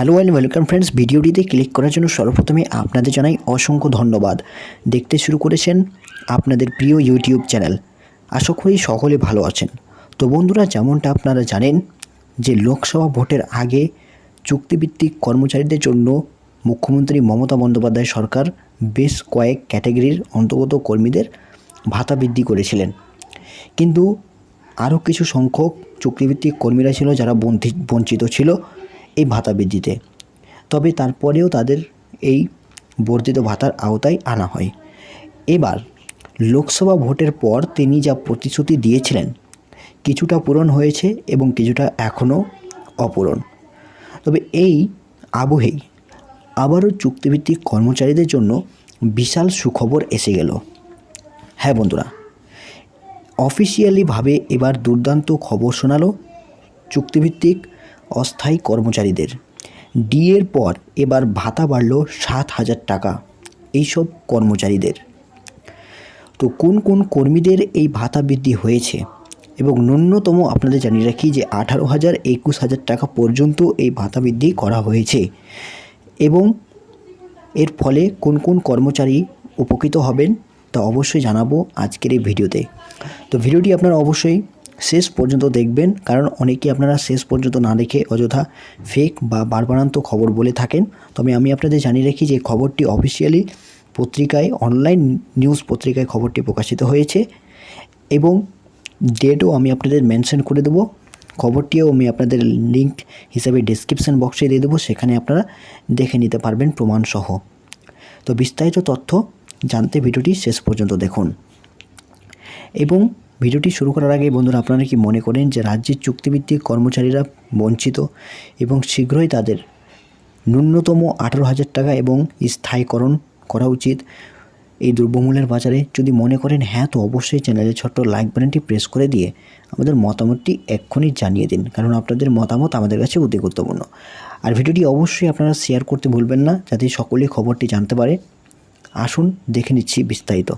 Hello and welcome friends ভিডিওটিতে click করার জন্য সর্বপ্রথমে আপনাদের জানাই অসংখ্য ধন্যবাদ। দেখতে শুরু করেছেন আপনাদের প্রিয় ইউটিউব চ্যানেল আশা করি সকলে ভালো আছেন। তো বন্ধুরা, যেমনটা আপনারা জানেন যে লোকসভা ভোটের আগে চুক্তিভিত্তিক কর্মচারীদের জন্য মুখ্যমন্ত্রী মমতা বন্দ্যোপাধ্যায় সরকার বেশ কয়েক ক্যাটাগরির অন্তর্গত কর্মীদের ভাতা বৃদ্ধি করেছিলেন। কিন্তু আরও কিছু সংখ্যক চুক্তিভিত্তিক কর্মীরা ছিল যারা বঞ্চি- বঞ্চিত ছিল। এই ভাতা বৃদ্ধিতে। তবে তারপরেও তাদের এই বর্ধিত ভাতার আওতায় আনা হয়। এবার লোকসভা ভোটের পর তিনি যা প্রতিশ্রুতি দিয়েছিলেন, কিছুটা পূরণ হয়েছে এবং কিছুটা এখনও অপূরণ। তবে এই আবহেই আবারও চুক্তিভিত্তিক কর্মচারীদের জন্য বিশাল সুখবর এসে গেল। হ্যাঁ বন্ধুরা, অফিসিয়ালিভাবে এবার দুর্দান্ত খবর শোনালো চুক্তিভিত্তিক অস্থায়ী কর্মচারীদের। ডিএর পর এবার ভাতা বাড়ল সাত হাজার টাকা এইসব কর্মচারীদের। তো কোন কোন কর্মীদের এই ভাতা বৃদ্ধি হয়েছে? এবং ন্যূনতম আপনাদের জানিয়ে রাখি যে আঠারো হাজার একুশ হাজার টাকা পর্যন্ত এই ভাতা বৃদ্ধি করা হয়েছে। এবং এর ফলে কোন কোন কর্মচারী উপকৃত হবেন তা অবশ্যই জানাব আজকের এই ভিডিওতে। তো ভিডিওটি আপনারা অবশ্যই শেষ পর্যন্ত দেখবেন, কারণ অনেকে আপনারা শেষ পর্যন্ত না দেখে অযথা ফেক বা বারবারান্ত খবর বলে থাকেন। তবে আমি আপনাদের জানিয়ে রাখি যে খবরটি অফিসিয়ালি পত্রিকায় অনলাইন নিউজ পত্রিকায় খবরটি প্রকাশিত হয়েছে এবং ডেটও আমি আপনাদের মেনশন করে দেবো। খবরটিও আমি আপনাদের লিঙ্ক হিসাবে ডিসক্রিপশান বক্সে দিয়ে দেবো, সেখানে আপনারা দেখে নিতে পারবেন প্রমাণসহ। তো বিস্তারিত তথ্য জানতে ভিডিওটি শেষ পর্যন্ত দেখুন। এবং ভিডিওটি শুরু করার আগে বন্ধুরা আপনারা কি মনে করেন যে রাজ্যের চুক্তিভিত্তিক কর্মচারীরা বঞ্চিত এবং শীঘ্রই তাদের ন্যূনতম আঠারো হাজার টাকা এবং স্থায়ীকরণ করা উচিত? এই দ্রব্যমূল্যের বাজারে যদি মনে করেন হ্যাঁ তো অবশ্যই চ্যানেলের ছোট্ট লাইক বাটনটি প্রেস করে দিয়ে আমাদের মতামতটি এক্ষুনি জানিয়ে দিন, কারণ আপনাদের মতামত আমাদের কাছে অতি গুরুত্বপূর্ণ। আর ভিডিওটি অবশ্যই আপনারা শেয়ার করতে ভুলবেন না, যাতে সকলেই খবরটি জানতে পারে। আসুন দেখে নিচ্ছি বিস্তারিত।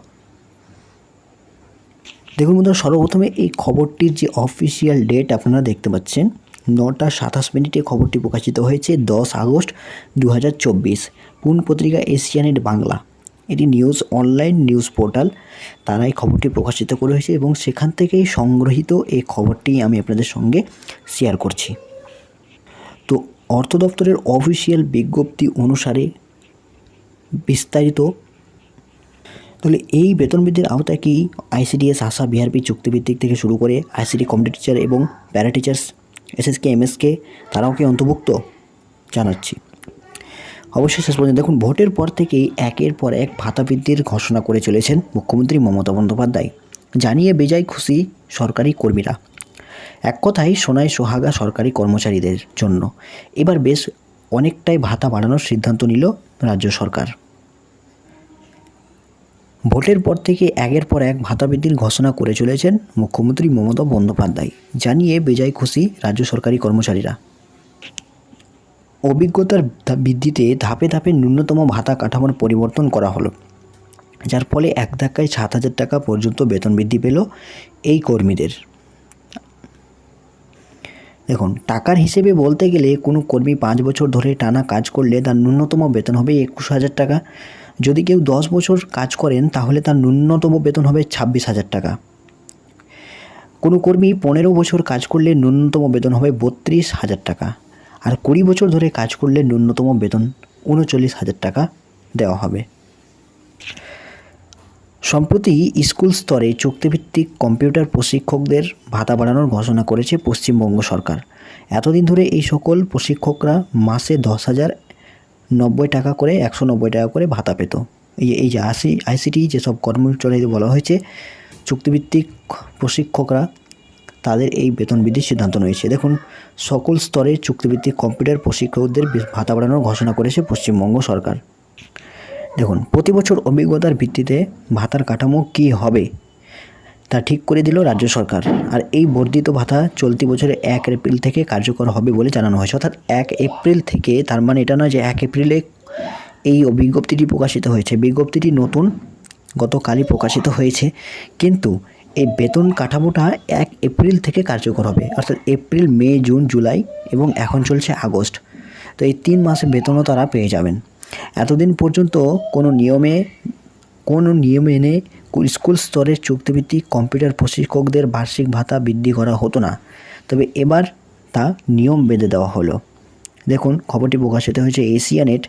দেখুন বন্ধুরা, সর্বপ্রথমে এই খবরটির যে অফিসিয়াল ডেট আপনারা দেখতে পাচ্ছেন, নটা সাতাশ মিনিটে খবরটি প্রকাশিত হয়েছে দশ আগস্ট দু হাজার চব্বিশ, পুন পত্রিকা এশিয়ানেট বাংলা। এটি নিউজ অনলাইন নিউজ পোর্টাল তারাই খবরটি প্রকাশিত করে হয়েছে এবং সেখান থেকেই সংগ্রহীত এই খবরটি আমি আপনাদের সঙ্গে শেয়ার করছি। তো অর্থ দপ্তরের অফিসিয়াল বিজ্ঞপ্তি অনুসারে বিস্তারিত তাহলে এই বেতন বৃদ্ধির আওতায় কি আইসিডিএস, আশা, বিআরপি চুক্তিভিত্তিক থেকে শুরু করে আইসিডি কম্পিউটার টিচার এবং প্যারা টিচার্স, এসএসকে, এমএসকে তারাও কি অন্তর্ভুক্ত? জানাচ্ছি। অবশ্যই শেষ পর্যন্ত দেখুন, ভোটের পর থেকেই একের পর এক ভাতা বৃদ্ধির ঘোষণা করে চলেছেন মুখ্যমন্ত্রী মমতা বন্দ্যোপাধ্যায়। জানিয়ে বেজায় খুশি সরকারি কর্মীরা। এক কথায় সোনায় সোহাগা সরকারি কর্মচারীদের জন্য। এবার বেশ অনেকটাই ভাতা বাড়ানোর সিদ্ধান্ত নিল রাজ্য সরকার। ভোটের পর থেকে একের পর এক ভাতা বৃদ্ধির ঘোষণা করে চলেছেন মুখ্যমন্ত্রী মমতা বন্দ্যোপাধ্যায়, জানিয়ে বেজায় খুশি রাজ্য সরকারি কর্মচারীরা। অভিজ্ঞতার বৃদ্ধিতে ধাপে ধাপে ন্যূনতম ভাতা কাঠামোর পরিবর্তন করা হলো, যার ফলে এক ধাক্কায় সাত হাজার টাকা পর্যন্ত বেতন বৃদ্ধি পেল এই কর্মীদের। দেখুন, টাকার হিসেবে বলতে গেলে কোনো কর্মী পাঁচ বছর ধরে টানা কাজ করলে তার ন্যূনতম বেতন হবে একুশ হাজার টাকা। যদি কেউ দশ বছর কাজ করেন, তাহলে তার ন্যূনতম বেতন হবে ছাব্বিশ হাজার টাকা। কোনো কর্মী পনেরো বছর কাজ করলে ন্যূনতম বেতন হবে বত্রিশ হাজার টাকা, আর কুড়ি বছর ধরে কাজ করলে ন্যূনতম বেতন উনচল্লিশ হাজার টাকা দেওয়া হবে। সম্প্রতি স্কুল স্তরে চুক্তিভিত্তিক কম্পিউটার প্রশিক্ষকদের ভাতা বাড়ানোর ঘোষণা করেছে পশ্চিমবঙ্গ সরকার। এতদিন ধরে এই সকল প্রশিক্ষকরা মাসে দশ হাজার নব্বই টাকা করে, একশো নব্বই টাকা করে ভাতা পেত। এই যে এই যে আশি আইসিটি যেসব কর্মচারীদের বলা হয়েছে, চুক্তিভিত্তিক প্রশিক্ষকরা, তাদের এই বেতন বৃদ্ধির সিদ্ধান্ত নিয়েছে। দেখুন, সকল স্তরে চুক্তিভিত্তিক কম্পিউটার প্রশিক্ষকদের ভাতা বাড়ানোর ঘোষণা করেছে পশ্চিমবঙ্গ সরকার। দেখুন প্রতি বছর অভিজ্ঞতার ভিত্তিতে ভাতার কাঠামো কী হবে? তা ঠিক করে দিল রাজ্য সরকার। আর এই বর্ধিত ভাতা চলতি বছরের এক এপ্রিল থেকে কার্যকর হবে বলে জানানো হয়েছে। অর্থাৎ এক এপ্রিল থেকে, তার মানে এটা নয় যে এক এপ্রিলে এই বিজ্ঞপ্তিটি প্রকাশিত হয়েছে। বিজ্ঞপ্তিটি নতুন, গতকালই প্রকাশিত হয়েছে। কিন্তু এই বেতন কাঠামোটা এক এপ্রিল থেকে কার্যকর হবে। অর্থাৎ এপ্রিল, মে, জুন, জুলাই এবং এখন চলছে আগস্ট। তো এই তিন মাসে বেতনও তারা পেয়ে যাবেন। এতদিন পর্যন্ত কোনো নিয়মে, কোনো নিয়ম এনে স্কুল স্তরের চুক্তিভিত্তিক কম্পিউটার প্রশিক্ষকদের বার্ষিক ভাতা বৃদ্ধি করা হতো না। তবে এবার তা নিয়ম বেঁধে দেওয়া হলো। দেখুন খবরটি প্রকাশিত হয়েছে এশিয়া নেট।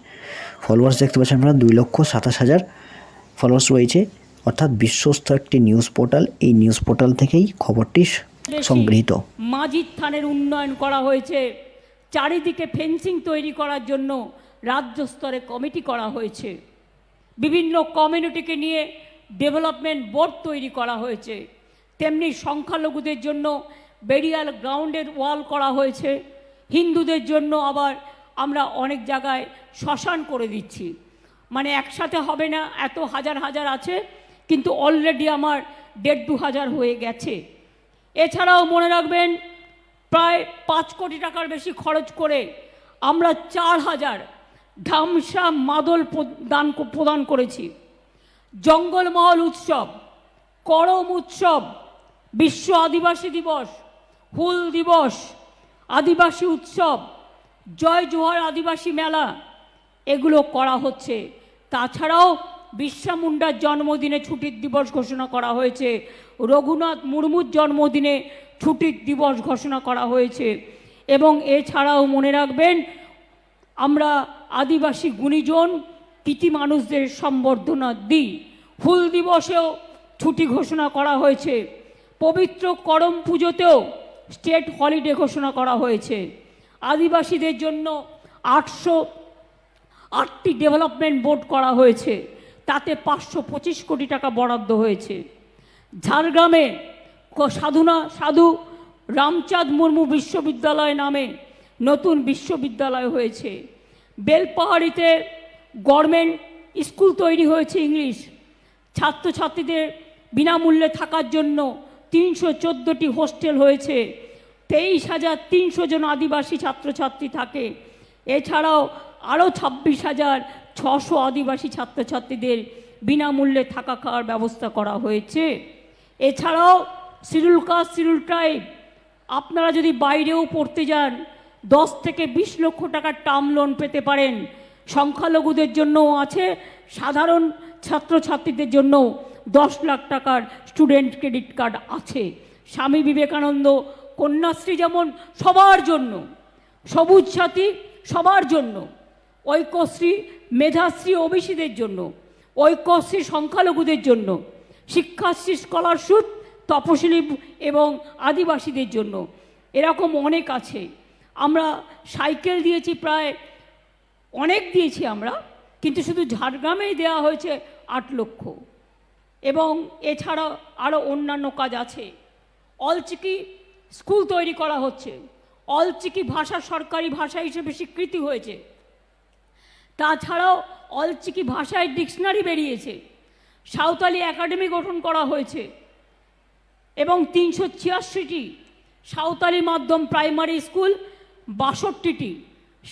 ফলোয়ার্স দেখতে পাচ্ছেন আপনারা দুই লক্ষ সাতাশ হাজার ফলোয়ার্স রয়েছে। অর্থাৎ বিশ্বস্ত একটি নিউজ পোর্টাল। এই নিউজ পোর্টাল থেকেই খবরটি সংগৃহীত। মাজিদ থানের উন্নয়ন করা হয়েছে। চারিদিকে ফেন্সিং তৈরি করার জন্য রাজ্য স্তরে কমিটি করা হয়েছে। বিভিন্ন কমিউনিটিকে নিয়ে ডেভেলপমেন্ট বোর্ড তৈরি করা হয়েছে। তেমনি সংখ্যালঘুদের জন্য বেরিয়াল গ্রাউন্ডের ওয়াল করা হয়েছে। হিন্দুদের জন্য আবার আমরা অনেক জায়গায় শ্মশান করে দিচ্ছি। মানে একসাথে হবে না, এত হাজার হাজার আছে, কিন্তু অলরেডি আমার দেড় দু হাজার হয়ে গেছে। এছাড়াও মনে রাখবেন, প্রায় পাঁচ কোটি টাকার বেশি খরচ করে আমরা চার হাজার ধামসা মাদল প- দান প্রদান করেছি। জঙ্গলমহল উৎসব, করম উৎসব, বিশ্ব আদিবাসী দিবস, হুল দিবস, আদিবাসী উৎসব, জয় জোহার আদিবাসী মেলা, এগুলো করা হচ্ছে। তাছাড়াও বিরসা মুন্ডার জন্মদিনে ছুটির দিবস ঘোষণা করা হয়েছে। রঘুনাথ মুর্মুর জন্মদিনে ছুটির দিবস ঘোষণা করা হয়েছে। এবং এছাড়াও মনে রাখবেন, আমরা আদিবাসী গুণীজন কৃতি মানুষদের সম্বর্ধনা দিই। হুল দিবসেও ছুটি ঘোষণা করা হয়েছে। পবিত্র করম পুজোতেও স্টেট হলিডে ঘোষণা করা হয়েছে। আদিবাসীদের জন্য আটশো আটটি ডেভেলপমেন্ট বোর্ড করা হয়েছে। তাতে পাঁচশো পঁচিশ কোটি টাকা বরাদ্দ হয়েছে। ঝাড়গ্রামে সাধুনা, সাধু রামচাঁদ মুর্মু বিশ্ববিদ্যালয় নামে নতুন বিশ্ববিদ্যালয় হয়েছে। বেলপাহাড়িতে গভর্নমেন্ট স্কুল তৈরি হয়েছে ইংলিশ। ছাত্রছাত্রীদের বিনামূল্যে থাকার জন্য তিনশো চোদ্দোটি হোস্টেল হয়েছে। তেইশ হাজার তিনশো জন আদিবাসী ছাত্রছাত্রী থাকে। এছাড়াও আরও ছাব্বিশ হাজার ছশো আদিবাসী ছাত্রছাত্রীদের বিনামূল্যে থাকা খাওয়ার ব্যবস্থা করা হয়েছে। এছাড়াও শিডিউল কাস্ট, শিডিউল ট্রাইব, আপনারা যদি বাইরেও পড়তে যান, দশ থেকে বিশ লক্ষ টাকার টার্ম লোন পেতে পারেন। সংখ্যালঘুদের জন্যও আছে, সাধারণ ছাত্রছাত্রীদের জন্য দশ লাখ টাকার স্টুডেন্ট ক্রেডিট কার্ড আছে। স্বামী বিবেকানন্দ, কন্যাশ্রী যেমন সবার জন্য, সবুজ সাথী সবার জন্য, ঐক্যশ্রী মেধাশ্রী ওবিসিদের জন্য, ঐক্যশ্রী সংখ্যালঘুদের জন্য, শিক্ষাশ্রী স্কলারশিপ, তপশিলি এবং আদিবাসীদের জন্য, এরকম অনেক আছে। আমরা সাইকেল দিয়েছি প্রায় অনেক দিয়েছি আমরা, কিন্তু শুধু ঝাড়গ্রামেই দেওয়া হয়েছে আট লক্ষ। এবং এছাড়া আরও অন্যান্য কাজ আছে। অলচিকি স্কুল তৈরি করা হচ্ছে। অলচিকি ভাষা সরকারি ভাষা হিসেবে স্বীকৃতি হয়েছে। তাছাড়াও অলচিকি ভাষায় ডিকশনারি বেরিয়েছে। সাঁওতালি একাডেমি গঠন করা হয়েছে। এবং তিনশো ছিয়াশিটি সাঁওতালি মাধ্যম প্রাইমারি স্কুল বাষট্টিটি।